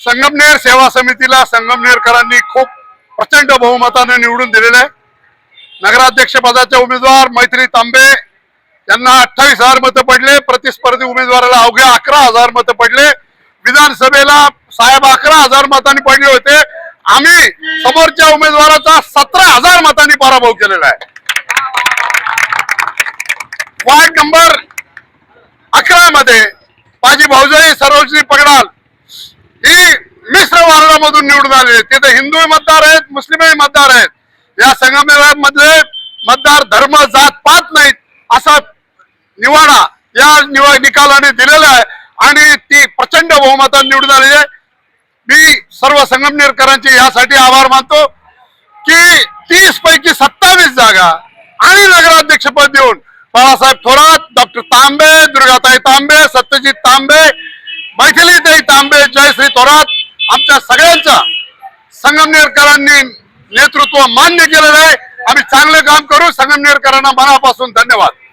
संगमनेर सेवा समितीला संगमनेरकरांनी खूप प्रचंड बहुमताने निवडून दिलेलं आहे. नगराध्यक्ष पदाचे उमेदवार मैत्री तांबे यांना अठ्ठावीस हजार मतं पडले प्रतिस्पर्धी उमेदवाराला अवघ्या अकरा हजार मतं पडले. विधानसभेला साहेब अकरा हजार मतांनी पडले होते. आम्ही समोरच्या उमेदवाराचा सतरा हजार मतांनी पराभव केलेला आहे. वार्ड नंबर अकरा मध्ये माझी भाऊजाई सरोजनी मिश्र निवडून आले तिथे हिंदू मतदार आहेत मुस्लिमही मतदार आहेत. या संगमेश्वरामधले मतदार धर्म जात पात नाहीत असा निवाडा या निवा निकालाने दिलेला आहे. आणि ती प्रचंड बहुमताने निवडून आली आहे. मी सर्व संगमनेरकरांचे यासाठी आभार मानतो की तीस पैकी सत्तावीस जागा आणि नगराध्यक्षपद देऊन बाळासाहेब थोरात डॉक्टर तांबे दुर्गाताई तांबे सत्यजित तांबे मैथिलीताई तांबे जयश्री थोरात आमच्या सगळ्यांचा संगमनेरकरांनी नेतृत्व मान्य केलेलं आहे. आम्ही चांगलं काम करू. संगमनेरकरांना मनापासून धन्यवाद.